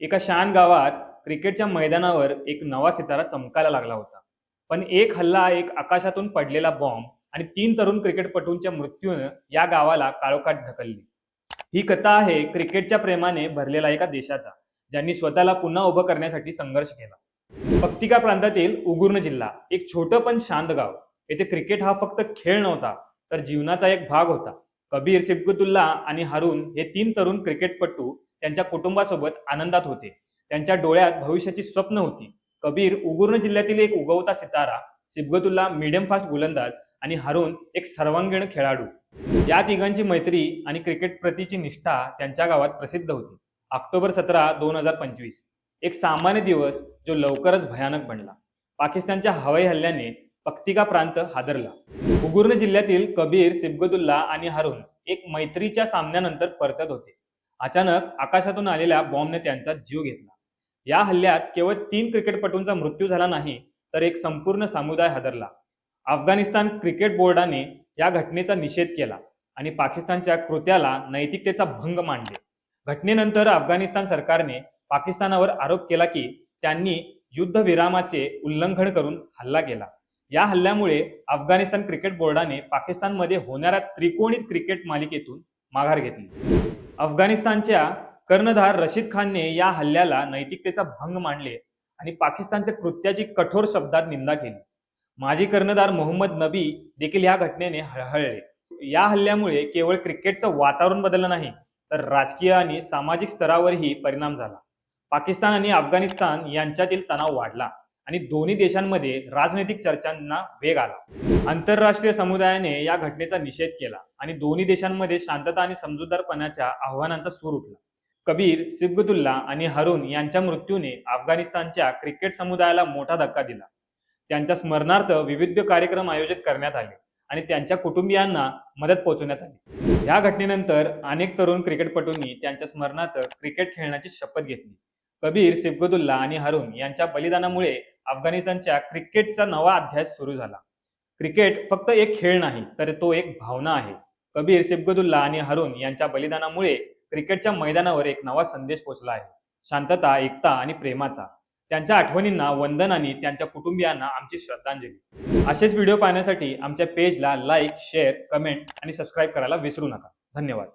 एका शान गावात क्रिकेटच्या मैदानावर एक नवा सितारा चमकायला लागला होता. पण एक हल्ला एक आकाशातून पडलेला बॉम्ब आणि तीन तरुण क्रिकेटपटूंच्या मृत्यूनं या गावाला काळोखात ढकलली. ही कथा आहे क्रिकेटच्या प्रेमाने भरलेला एका देशाचा ज्यांनी स्वतःला पुन्हा उभं करण्यासाठी संघर्ष केला. पक्तिका प्रांतातील उगुर्ण जिल्हा एक छोटं पण शांत गाव. येथे क्रिकेट हा फक्त खेळ नव्हता तर जीवनाचा एक भाग होता. कबीर सिबगतुल्ला आणि हारून हे तीन तरुण क्रिकेटपटू त्यांच्या कुटुंबासोबत आनंदात होते. त्यांच्या डोळ्यात भविष्याची स्वप्न होती. कबीर उगुर्ण जिल्ह्यातील एक उगवता सितारा सिबगतुल्ला मिडियम फास्ट गोलंदाज आणि हारून एक सर्वांगीण खेळाडू. या तिघांची मैत्री आणि क्रिकेट प्रतीची निष्ठा त्यांच्या गावात प्रसिद्ध होती. ऑक्टोबर सतरा दोन हजार पंचवीस. एक सामान्य दिवस जो लवकरच भयानक बनला. पाकिस्तानच्या हवाई हल्ल्याने पक्तिका प्रांत हादरला. उगुर्न जिल्ह्यातील कबीर सिबगतुल्ला आणि हारून एक मैत्रीच्या सामन्यानंतर परतत होते. अचानक आकाशातून आलेल्या बॉम्बने त्यांचा जीव घेतला. या हल्ल्यात केवळ तीन क्रिकेटपटूंचा मृत्यू झाला नाही तर एक संपूर्ण समुदाय हादरला. अफगाणिस्तान क्रिकेट बोर्डाने या घटनेचा निषेध केला आणि पाकिस्तानच्या कृत्याला नैतिकतेचा भंग मानले. घटनेनंतर अफगाणिस्तान सरकारने पाकिस्तानावर आरोप केला की त्यांनी युद्धविरामाचे उल्लंघन करून हल्ला केला. या हल्ल्यामुळे अफगाणिस्तान क्रिकेट बोर्डाने पाकिस्तानमध्ये होणाऱ्या त्रिकोणी क्रिकेट मालिकेतून माघार घेतली. अफगाणिस्तानच्या कर्णधार रशीद खानने या हल्ल्याला नैतिकतेचा भंग मानले आणि पाकिस्तानच्या कृत्याची कठोर शब्दात निंदा केली. माजी कर्णधार मोहम्मद नबी देखील या घटनेने हळहळले. या हल्ल्यामुळे केवळ क्रिकेटचं वातावरण बदललं नाही तर राजकीय आणि सामाजिक स्तरावरही परिणाम झाला. पाकिस्तान आणि अफगाणिस्तान यांच्यातील तणाव वाढला. आणि दोन्ही देशांमध्ये राजनैतिक चर्चांना वेग आला. आंतरराष्ट्रीय समुदायाने या घटनेचा निषेध केला आणि दोन्ही देशांमध्ये शांतता आणि समजूतदारपणाच्या आव्हानांचा सूर उठला. कबीर सिबगतुल्ला आणि हरून यांच्या मृत्यूने अफगाणिस्तानच्या क्रिकेट समुदायाला मोठा धक्का दिला. त्यांच्या स्मरणार्थ विविध कार्यक्रम आयोजित करण्यात आले आणि त्यांच्या कुटुंबियांना मदत पोहोचवण्यात आली. या घटनेनंतर अनेक तरुण क्रिकेटपटूंनी त्यांच्या स्मरणार्थ क्रिकेट खेळण्याची शपथ घेतली. कबीर सिबगतुल्ला आणि हरून यांच्या बलिदानामुळे अफगाणिस्तानच्या क्रिकेटचा नवा अध्याय सुरू झाला. क्रिकेट फक्त एक खेळ नाही तर तो एक भावना आहे. कबीर सिबगदुल्ला आणि हरुन यांच्या बलिदानामुळे क्रिकेटच्या मैदानावर एक नवा संदेश पोहोचला आहे. शांतता एकता आणि प्रेमाचा. त्यांच्या आठवणींना वंदन आणि त्यांच्या कुटुंबियांना आमची श्रद्धांजली. असेच व्हिडिओ पाहण्यासाठी आमच्या पेजला लाईक शेअर कमेंट आणि सबस्क्राईब करायला विसरू नका. धन्यवाद.